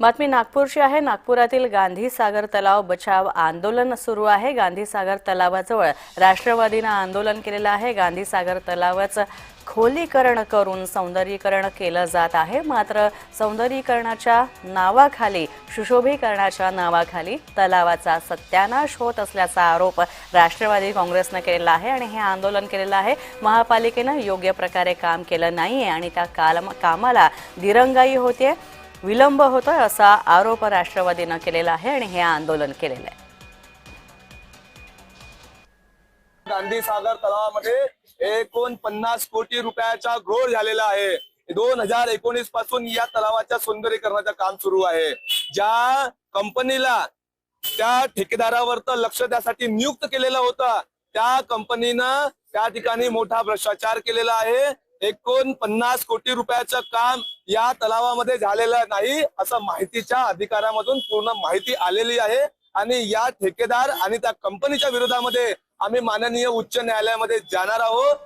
बातमी नागपूरची आहे. नागपुरातील गांधी सागर तलाव बचाव आंदोलन सुरू आहे. गांधी सागर तलावाजवळ राष्ट्रवादीनं आंदोलन केलेलं आहे. गांधी सागर तलावाचं खोलीकरण करून सौंदर्यीकरण केलं जात आहे. मात्र सौंदर्यीकरणाच्या नावाखाली सुशोभीकरणाच्या नावाखाली तलावाचा सत्यानाश होत असल्याचा आरोप राष्ट्रवादी काँग्रेसनं केलेला आहे आणि हे आंदोलन केलेलं आहे. महापालिकेनं योग्य प्रकारे काम केलं नाहीये आणि त्या काल कामाला दिरंगाई होते विलंब होतोय असा आरोप राष्ट्रवादीनं केलेला आहे आणि हे आंदोलन केलेलं आहे. गांधी सागर तलावामध्ये एकोणपन्नास कोटी रुपयाचा घोळ झालेला आहे. दोन हजार एकोणीसपासून या तलावाच्या सौंदर्यीकरणाचं काम सुरू आहे. ज्या कंपनीला त्या ठेकेदारावर तर लक्ष द्यासाठी नियुक्त केलेलं होतं. त्या कंपनीनं त्या ठिकाणी मोठा भ्रष्टाचार केलेला आहे. एकोणपन्नास कोटी रुपयाचं काम या तलावामध्ये झालेलं नाही असं माहितीच्या अधिकारामधून पूर्ण माहिती आलेली आहे. आणि या ठेकेदार आणि त्या कंपनीच्या विरोधामध्ये आम्ही माननीय उच्च न्यायालयामध्ये जाणार आहोत.